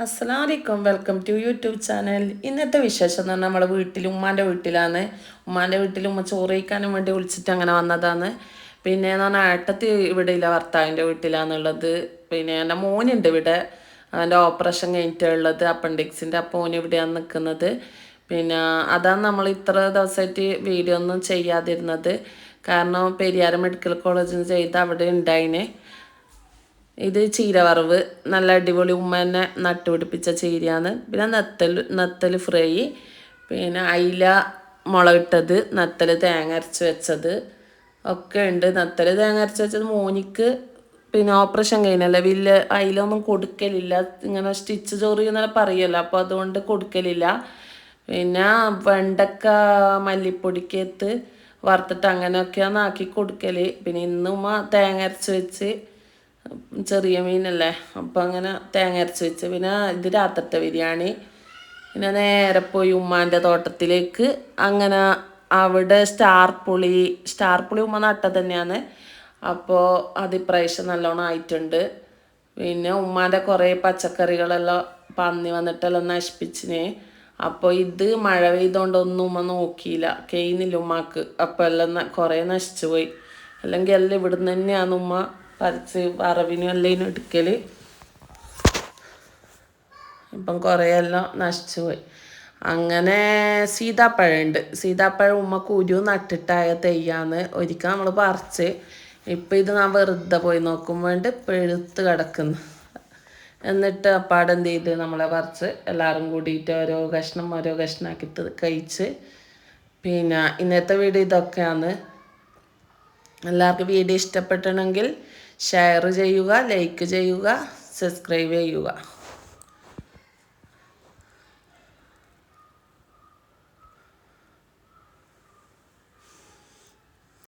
വലൈക്കും welcome to YouTube channel. ഇന്നത്തെ വിശേഷം എന്ന് പറഞ്ഞാൽ നമ്മളെ വീട്ടിൽ ഉമ്മാന്റെ വീട്ടിലാണ്. ഉമ്മാന്റെ വീട്ടിൽ ഉമ്മ ചോറ് കഴിക്കാനും വേണ്ടി വിളിച്ചിട്ട് അങ്ങനെ വന്നതാണ്. പിന്നെ എന്ന് പറഞ്ഞാൽ ഏട്ടത്തി ഇവിടെ ഇല്ല ഭർത്താവിന്റെ വീട്ടിലാണുള്ളത്. പിന്നെ എന്റെ മോനുണ്ട് ഇവിടെ. അവന്റെ ഓപ്പറേഷൻ കഴിഞ്ഞിട്ടുള്ളത് അപ്പൻഡിക്സിന്റെ അപ്പോൾ മോൻ ഇവിടെയാണ് നിൽക്കുന്നത്. പിന്നെ അതാണ് നമ്മൾ ഇത്ര ദിവസമായിട്ട് വീഡിയോ ഒന്നും ചെയ്യാതിരുന്നത്. കാരണം പെരിയാർ മെഡിക്കൽ കോളേജിൽ ചെയ്ത് അവിടെ ഉണ്ടായിന്. ഇത് ചീരവറവ് നല്ല അടിപൊളി ഉമ്മ തന്നെ നട്ടുപിടിപ്പിച്ച ചീരയാണ്. പിന്നെ നത്തൽ നത്തൽ ഫ്രൈ പിന്നെ അയില മുളകിട്ടത് നത്തൽ തേങ്ങ അരച്ച് വെച്ചത് ഒക്കെ ഉണ്ട്. നത്തൽ തേങ്ങ അരച്ച് വെച്ചത് മോനിക്ക് പിന്നെ ഓപ്പറേഷൻ കഴിഞ്ഞല്ലേ? വലിയ അയിലൊന്നും കൊടുക്കലില്ല. ഇങ്ങനെ സ്റ്റിച്ച് ചോറി എന്നല്ല പറയല്ലോ. അപ്പോൾ അതുകൊണ്ട് കൊടുക്കലില്ല. പിന്നെ വെണ്ടക്ക മല്ലിപ്പൊടിക്കേത്ത് വറുത്തിട്ട് അങ്ങനെയൊക്കെയാണ് ആക്കി കൊടുക്കൽ പിന്നെ ഇന്നുമ്മ തേങ്ങ അരച്ച് വെച്ച് ചെറിയ മീനല്ലേ? അപ്പം അങ്ങനെ തേങ്ങ അരച്ച് വെച്ച്. പിന്നെ ഇത് രാത്രിത്തെ ബിരിയാണി. പിന്നെ നേരെ പോയി ഉമ്മാന്റെ തോട്ടത്തിലേക്ക്. അങ്ങനെ അവിടെ സ്റ്റാർ പുളി സ്റ്റാർ പുളി ഉമ്മ നട്ട തന്നെയാണ്. അപ്പോൾ അത് ഇപ്രാവശ്യം നല്ലോണം ആയിട്ടുണ്ട്. പിന്നെ ഉമ്മാന്റെ കുറേ പച്ചക്കറികളെല്ലാം പന്നി വന്നിട്ടെല്ലാം നശിപ്പിച്ചിന്. അപ്പോൾ ഇത് മഴ പെയ്തുകൊണ്ടൊന്നും ഉമ്മ നോക്കിയില്ല. കെയ്യുന്നില്ല ഉമ്മാക്ക്. അപ്പോൾ എല്ലാം കുറേ നശിച്ചു പോയി. അല്ലെങ്കിൽ എല്ലാം ഇവിടുന്ന് തന്നെയാണ് ഉമ്മ പറിച്ച് വറവിനും എല്ലാം എടുക്കൽ ഇപ്പം കുറേ എല്ലാം നശിച്ചു പോയി. അങ്ങനെ സീതാപ്പഴമുണ്ട് സീതാപ്പഴം ഉമ്മ കുരു നട്ടിട്ടായ തെയ്യാന്ന് ഒരിക്കൽ നമ്മൾ പറിച്ച്. ഇപ്പം ഇത് ഞാൻ വെറുതെ പോയി വേണ്ടി പെഴുത്ത് കിടക്കുന്നു. എന്നിട്ട് അപ്പാടെ എന്ത് ചെയ്ത് നമ്മളെ പറിച്ച് എല്ലാവരും കൂടിയിട്ട് ഓരോ കഷ്ണം ഓരോ കഷ്ണമാക്കി കഴിച്ച് പിന്നെ ഇന്നത്തെ വീഡിയോ ഇതൊക്കെയാണ്. എല്ലാവർക്കും വീഡിയോ ഇഷ്ടപ്പെട്ടിട്ടുണ്ടെങ്കിൽ ഷെയർ ചെയ്യുക ലൈക്ക് ചെയ്യുക സബ്സ്ക്രൈബ് ചെയ്യുക.